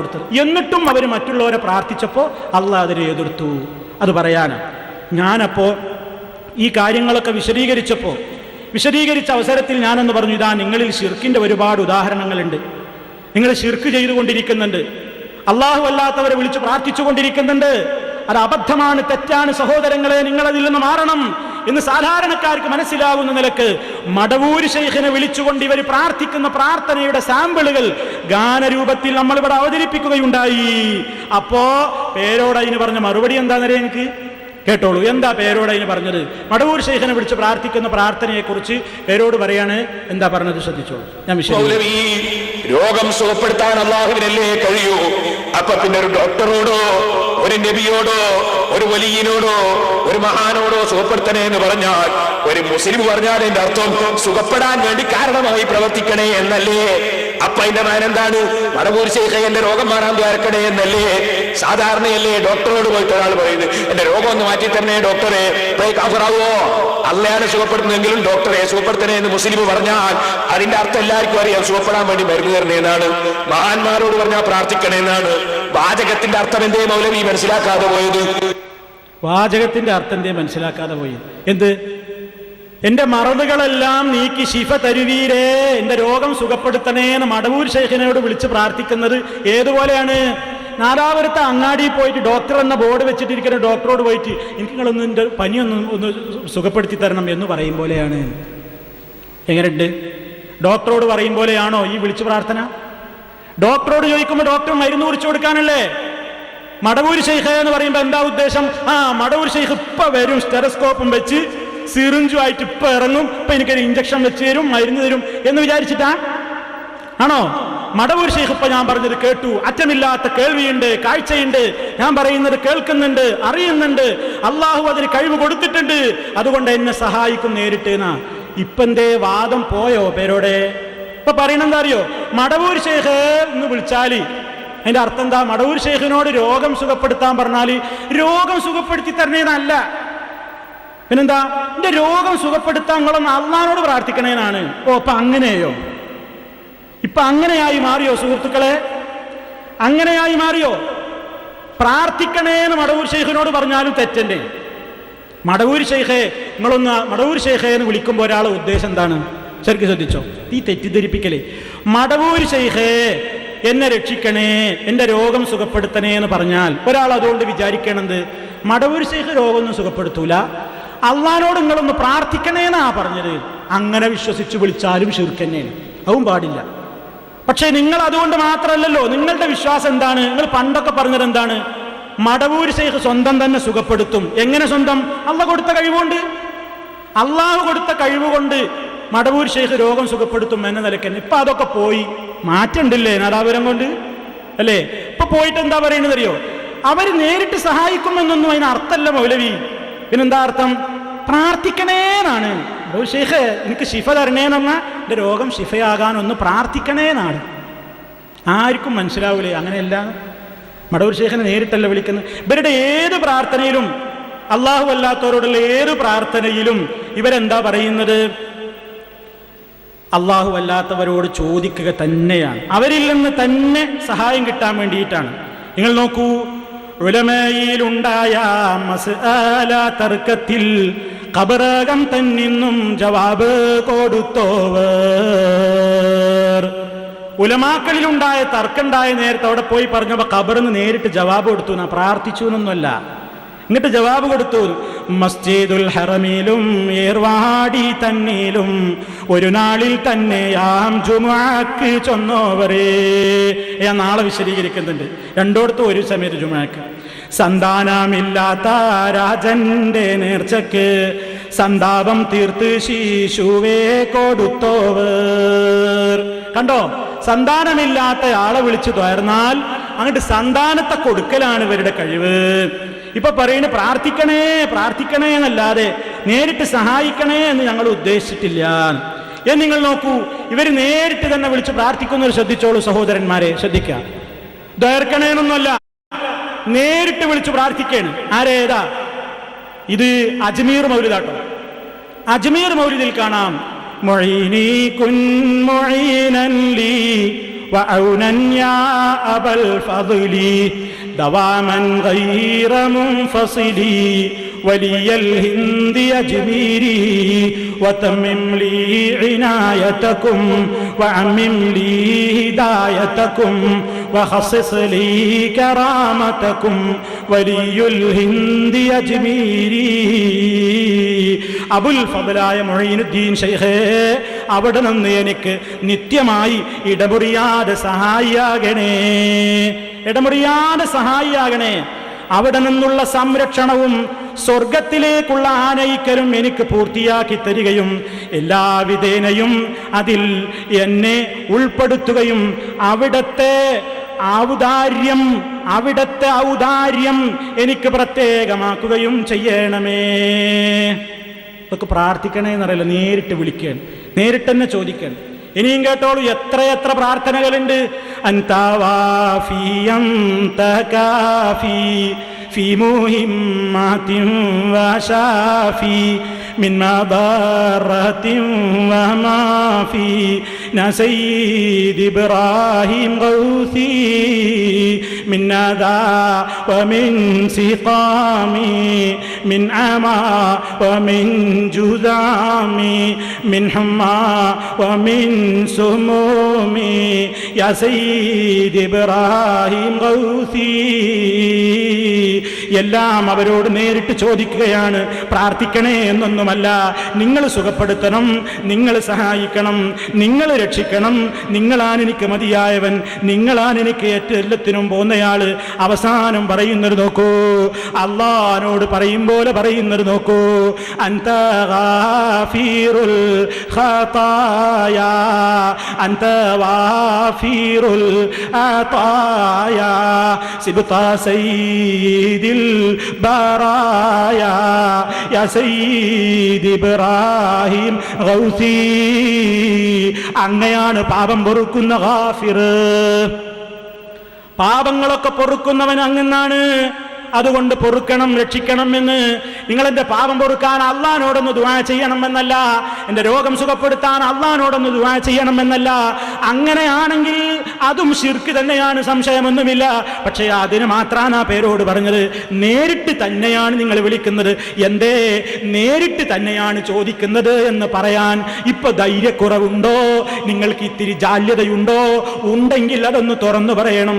കൊടുത്തത് എന്നിട്ടും അവർ മറ്റുള്ളവരെ പ്രാർത്ഥിച്ചപ്പോൾ അള്ളാഹ് അതിനെ എതിർത്തു. അത് പറയാനാണ് ഞാനപ്പോൾ ഈ കാര്യങ്ങളൊക്കെ വിശദീകരിച്ചപ്പോൾ വിശദീകരിച്ച അവസരത്തിൽ ഞാനെന്ന് പറഞ്ഞു ഇതാ നിങ്ങളിൽ ഷിർക്കിന്റെ ഒരുപാട് ഉദാഹരണങ്ങളുണ്ട്. നിങ്ങൾ ഷിർക്ക് ചെയ്തുകൊണ്ടിരിക്കുന്നുണ്ട്. അള്ളാഹു അല്ലാത്തവരെ വിളിച്ച് പ്രാർത്ഥിച്ചുകൊണ്ടിരിക്കുന്നുണ്ട്. അത് അബദ്ധമാണ് തെറ്റാണ് സഹോദരങ്ങളെ നിങ്ങളതിൽ നിന്ന് മാറണം. എന്ന് സാധാരണക്കാർക്ക് മനസ്സിലാകുന്ന നിലയ്ക്ക് മടവൂര് ശൈഖിനെ വിളിച്ചുകൊണ്ട് ഇവർ പ്രാർത്ഥിക്കുന്ന പ്രാർത്ഥനയുടെ സാമ്പിളുകൾ ഗാനരൂപത്തിൽ നമ്മൾ ഇവിടെ അവതരിപ്പിക്കുകയുണ്ടായി. അപ്പോ പേരോട് അതിന് പറഞ്ഞ മറുപടി എന്താണെന്നറിയാം എനിക്ക്? കേട്ടോളൂ. എന്താ പേരോട് അതിന് പറഞ്ഞത്? മടവൂർ ശൈഖനെ വിളിച്ച് പ്രാർത്ഥിക്കുന്ന പ്രാർത്ഥനയെക്കുറിച്ച് പേരോട് പറയാണ്. എന്താ പറഞ്ഞത് ശ്രദ്ധിച്ചോളൂ. ഞാൻ വിശ്വസിക്കുന്നു മൗലവി രോഗം സുഖപ്പെടുത്താൻ അള്ളാഹുവിനല്ലേ കഴിയൂ? അപ്പൊ പിന്നെ ഒരു ഡോക്ടറോടോ ഒരു നബിയോടോ ഒരു വലിയനോടോ ഒരു മഹാനോടോ സുഖപ്പെടുത്തണേ എന്ന് പറഞ്ഞാൽ ഒരു മുസ്ലിം പറഞ്ഞാൽ എന്റെ അർത്ഥം സുഖപ്പെടാൻ വേണ്ടി കാരണമായി പ്രവർത്തിക്കണേ എന്നല്ലേ? അപ്പൊ അതിന്റെ എന്താണ്? മടവൂർ ശേഖ എന്റെ രോഗം മാറാൻ ദ്വാരക്കണേ എന്നല്ലേ? സാധാരണയല്ലേ ഡോക്ടറോട് പോയിട്ട് ഒരാൾ പറയുന്നത് എന്റെ രോഗം ഒന്ന് മാറ്റി തരണേ ഡോക്ടറെ കാഫറാവോ അല്ലയാണ് സുഖപ്പെടുത്തുന്നെങ്കിലും ഡോക്ടറെ സുഖപ്പെടുത്തണേ എന്ന് മുസ്ലിം പറഞ്ഞാൽ അതിന്റെ അർത്ഥം എല്ലാവർക്കും അറിയാം സുഖപ്പെടാൻ വേണ്ടി മരുന്ന് തരണേ എന്നാണ്. മഹാന്മാരോട് പറഞ്ഞാൽ പ്രാർത്ഥിക്കണേ എന്നാണ്. വാചകത്തിന്റെ അർത്ഥം എന്തേ മൗലവി മനസ്സിലാക്കാതെ പോയത്? വാചകത്തിന്റെ അർത്ഥം എന്തേ മനസ്സിലാക്കാതെ പോയി? എന്ത്? എന്റെ മറവുകളെല്ലാം നീക്കി ശിഫ തരുവീരേ. എന്റെ രോഗം സുഖപ്പെടുത്തണേ എന്ന് മടവൂർ ശേഖനോട് വിളിച്ച് പ്രാർത്ഥിക്കുന്നത് ഏതുപോലെയാണ്? നാലാപുരത്ത് അങ്ങാടിയിൽ പോയിട്ട് ഡോക്ടർ എന്ന ബോർഡ് വെച്ചിട്ടിരിക്കുന്ന ഡോക്ടറോട് പോയിട്ട് എനിക്ക് നിങ്ങളൊന്ന് എന്റെ പനിയൊന്ന് ഒന്ന് സുഖപ്പെടുത്തി തരണം എന്ന് പറയും പോലെയാണ്. എങ്ങനെയുണ്ട്? ഡോക്ടറോട് പറയും പോലെയാണോ ഈ വിളിച്ചു പ്രാർത്ഥന? ഡോക്ടറോട് ചോദിക്കുമ്പോൾ ഡോക്ടർ മരുന്ന് കുറിച്ച് കൊടുക്കാനല്ലേ? മടവൂർ ശൈഖ എന്ന് പറയുമ്പോൾ എന്താ ഉദ്ദേശം? ആ മടവൂർ ശൈഖ് ഇപ്പൊ വരും സ്റ്റെറസ്കോപ്പും വെച്ച് സിറിഞ്ചുമായിട്ട് ഇപ്പൊ ഇറങ്ങും ഇപ്പൊ എനിക്കൊരു ഇഞ്ചക്ഷൻ വെച്ച് തരും മരുന്ന് തരും എന്ന് വിചാരിച്ചിട്ടാ? ആണോ? മടവൂർ ശൈഖ് ഇപ്പൊ ഞാൻ പറഞ്ഞത് കേട്ടു. അറ്റമില്ലാത്ത കേൾവിയുണ്ട് കാഴ്ചയുണ്ട്. ഞാൻ പറയുന്നത് കേൾക്കുന്നുണ്ട് അറിയുന്നുണ്ട്. അള്ളാഹു അതിന് കഴിവ് കൊടുത്തിട്ടുണ്ട്. അതുകൊണ്ട് എന്നെ സഹായിക്കും നേരിട്ടേനാ ഇപ്പന്തേ വാദം പോയോ പേരോടെ? ഇപ്പൊ പറയണെന്താ അറിയോ? മടവൂർ ഷെയ്ഖ് എന്ന് വിളിച്ചാൽ അതിന്റെ അർത്ഥം എന്താ? മടവൂർ ഷെയ്ഖിനോട് രോഗം സുഖപ്പെടുത്താൻ പറഞ്ഞാൽ രോഗം സുഖപ്പെടുത്തി തരണേന്നല്ല. പിന്നെന്താ? എന്റെ രോഗം സുഖപ്പെടുത്താൻ നിങ്ങളൊന്ന് അള്ളഹാനോട് പ്രാർത്ഥിക്കണേനാണ് ഓ അപ്പൊ അങ്ങനെയോ? ഇപ്പൊ അങ്ങനെയായി മാറിയോ സുഹൃത്തുക്കളെ? അങ്ങനെയായി മാറിയോ? പ്രാർത്ഥിക്കണേന്ന് മടവൂർ ഷെയ്ഖിനോട് പറഞ്ഞാലും തെറ്റന്റെ മടവൂർ ഷെയ്ഖെ നിങ്ങളൊന്ന് മടവൂർ ഷെയ്ഖെ എന്ന് വിളിക്കുമ്പോൾ ഒരാളെ ഉദ്ദേശം എന്താണ്? ശരിക്കും ശ്രദ്ധിച്ചോ? ഈ തെറ്റിദ്ധരിപ്പിക്കലേ. മടവൂർ ശൈഖേ എന്നെ രക്ഷിക്കണേ എന്റെ രോഗം സുഖപ്പെടുത്തണേ എന്ന് പറഞ്ഞാൽ ഒരാൾ അതുകൊണ്ട് വിചാരിക്കണത് മടവൂർ ശൈഖ് രോഗമൊന്നും സുഖപ്പെടുത്തൂല. അള്ളഹാനോട് നിങ്ങളൊന്ന് പ്രാർത്ഥിക്കണേന്നാ പറഞ്ഞത്. അങ്ങനെ വിശ്വസിച്ച് വിളിച്ചാലും ശീർക്കന്നെയാണ് അതും പാടില്ല. പക്ഷേ നിങ്ങൾ അതുകൊണ്ട് മാത്രമല്ലല്ലോ നിങ്ങളുടെ വിശ്വാസം എന്താണ്? നിങ്ങൾ പണ്ടൊക്കെ പറഞ്ഞത് എന്താണ്? മടവൂർ ശൈഖ് സ്വന്തം തന്നെ സുഖപ്പെടുത്തും. എങ്ങനെ സ്വന്തം? അള്ള കൊടുത്ത കഴിവുകൊണ്ട്. അള്ളാഹു കൊടുത്ത കഴിവുകൊണ്ട് മടവൂർ ശൈഖ് രോഗം സുഖപ്പെടുത്തും എന്ന നിലയ്ക്ക് ഇപ്പൊ അതൊക്കെ പോയി. മാറ്റണ്ടില്ലേ നാദാപുരം കൊണ്ട്? അല്ലേ? ഇപ്പൊ പോയിട്ട് എന്താ പറയുന്നത് അറിയോ അവർ നേരിട്ട് സഹായിക്കുമെന്നൊന്നും അതിന് അർത്ഥമല്ല മൗലവി. പിന്നെന്താ അർത്ഥം? പ്രാർത്ഥിക്കണേന്നാണ് മടവൂർ ശൈഖ് എനിക്ക് ശിഫ തരണേന്നാ എന്റെ രോഗം ശിഫയാകാൻ ഒന്ന് പ്രാർത്ഥിക്കണേന്നാണ് ആർക്കും മനസ്സിലാവൂലേ? അങ്ങനെയല്ല. മടവൂർ ശേഖനെ നേരിട്ടല്ല വിളിക്കുന്നത്. ഇവരുടെ ഏത് പ്രാർത്ഥനയിലും അള്ളാഹു അല്ലാത്തവരോടുള്ള ഏത് പ്രാർത്ഥനയിലും ഇവരെന്താ പറയുന്നത്? അള്ളാഹു അല്ലാത്തവരോട് ചോദിക്കുക തന്നെയാണ്. അവരിൽ നിന്ന് തന്നെ സഹായം കിട്ടാൻ വേണ്ടിയിട്ടാണ്. നിങ്ങൾ നോക്കൂ ഉലമയിലുണ്ടായ തർക്കത്തിൽ കബറകം തന്നിന്നും ജവാബ് കൊടുത്തോവർ. ഉലമാക്കളിലുണ്ടായ തർക്കമുണ്ടായ നേരത്തെ അവിടെ പോയി പറഞ്ഞപ്പോ ഖബറിന്ന് നേരിട്ട് ജവാബ് കൊടുത്തു എന്നാ പ്രാർത്ഥിച്ചു എന്നൊന്നുമല്ല. എന്നിട്ട് ജവാബ് കൊടുത്തു. മസ്ജിദുൽ ഹറമിലും ഏർവാടി തന്നിലും ഒരു നാളിൽ തന്നെയാം ജുമാക്ക് ചൊന്നോവരേ ഞാൻ നാളെ വിശദീകരിക്കുന്നുണ്ട്. രണ്ടോടത്തും ഒരു സമയത്ത് ജുമാക്ക് സന്താനമില്ലാത്ത രാജന്റെ നേർച്ചക്ക് സന്താപം തീർത്ത് ശിശുവേ കൊടുത്തോവർ കണ്ടോ? സന്താനമില്ലാത്ത ആളെ വിളിച്ചു തുയർന്നാൽ അങ്ങോട്ട് സന്താനത്തെ കൊടുക്കലാണ് ഇവരുടെ കഴിവ്. ഇപ്പൊ പറയുന്ന പ്രാർത്ഥിക്കണേ പ്രാർത്ഥിക്കണേ എന്നല്ലാതെ നേരിട്ട് സഹായിക്കണേ എന്ന് ഞങ്ങൾ ഉദ്ദേശിച്ചിട്ടില്ല. എന്ന് നിങ്ങൾ നോക്കൂ ഇവർ നേരിട്ട് തന്നെ വിളിച്ച് പ്രാർത്ഥിക്കുന്നവർ ശ്രദ്ധിച്ചോളൂ സഹോദരന്മാരെ ശ്രദ്ധിക്കാം. ദയർക്കണേന്നൊന്നുമല്ല നേരിട്ട് വിളിച്ച് പ്രാർത്ഥിക്കണം. ആരേതാ ഇത് അജ്മീർ മൗലിദാട്ടോ. അജ്മീർ മൗലിദിൽ കാണാം. ലീ دواما غير منفصلي ولي الهند أجميري وتمم لي عنايتكم وعمم لي هدايتكم وخصص لي كرامتكم ولي الهند أجميري أبو الفضلاയ മൊഴീനുദ്ദീൻ ഷെയ്ഖേ അവിടെ നിന്ന് എനിക്ക് നിത്യമായി ഇടമുറിയാതെ സഹായിയാകണേ ഇടമുറിയാതെ സഹായിയാകണേ. അവിടെ നിന്നുള്ള സംരക്ഷണവും സ്വർഗത്തിലേക്കുള്ള ആനയിക്കലും എനിക്ക് പൂർത്തിയാക്കി തരികയും എല്ലാ വിധേനയും അതിൽ എന്നെ ഉൾപ്പെടുത്തുകയും അവിടത്തെ ഔദാര്യം അവിടത്തെ ഔദാര്യം എനിക്ക് പ്രത്യേകമാക്കുകയും ചെയ്യണമേ. ഇതൊക്കെ പ്രാർത്ഥിക്കണേ എന്നറിയില്ല നേരിട്ട് വിളിക്കാൻ നേരിട്ട് തന്നെ ചോദിക്കാൻ. ഇനിയും കേട്ടോളൂ എത്രയെത്ര പ്രാർത്ഥനകളുണ്ട്. അന്താവാഫി منا سيد إبراهيم غوثي من نادى ومن سقامي من عمى ومن جذامي من حمى ومن سمومي. يا سيد إبراهيم غوثي. എല്ലാം അവരോട് നേരിട്ട് ചോദിക്കുകയാണ്. പ്രാർത്ഥിക്കണേ എന്നൊന്നുമല്ല. നിങ്ങൾ സുഖപ്പെടുത്തണം നിങ്ങൾ സഹായിക്കണം നിങ്ങൾ രക്ഷിക്കണം നിങ്ങളാണ് എനിക്ക് മതിയായവൻ നിങ്ങളാണ് എനിക്ക് എല്ലാത്തിനും പോന്നയാൾ അവസാനം പറയുന്നത് നോക്കൂ. അള്ളഹാനോട് പറയും പോലെ പറയുന്നത് നോക്കൂ. അന്തീറുൽ അന്തീറുൽ ഖതായാ അന്ത വാഫീറുൽ ആതായാ സിബ്ത സയ്യിദിൽ البرايا يا سيد ഇബ്രാഹിം ഗൗസി അങ്ങയാണ് പാപം പൊറുക്കുന്ന ഗാഫിർ പാപങ്ങളൊക്കെ പൊറുക്കുന്നവൻ അങ്ങെന്നാണ് അതുകൊണ്ട് പൊറുക്കണം രക്ഷിക്കണം എന്ന് നിങ്ങൾ എന്റെ പാപം പൊറുക്കാൻ അള്ളഹാനോടൊന്ന് ദുവാ ചെയ്യണമെന്നല്ല. എന്റെ രോഗം സുഖപ്പെടുത്താൻ അള്ളഹാനോടൊന്ന് ദുവാ ചെയ്യണമെന്നല്ല. അങ്ങനെയാണെങ്കിൽ അതും ശിർക്ക് തന്നെയാണ് സംശയമൊന്നുമില്ല. പക്ഷേ അതിന് മാത്രമാണ് ആ പേരോട് പറഞ്ഞത്. നേരിട്ട് തന്നെയാണ് നിങ്ങൾ വിളിക്കുന്നത്. എന്തേ? നേരിട്ട് തന്നെയാണ് ചോദിക്കുന്നത് എന്ന് പറയാൻ ഇപ്പൊ ധൈര്യക്കുറവുണ്ടോ? നിങ്ങൾക്ക് ഇത്തിരി ജാല്യതയുണ്ടോ ഉണ്ടെങ്കിൽ അതൊന്ന് തുറന്നു പറയണം.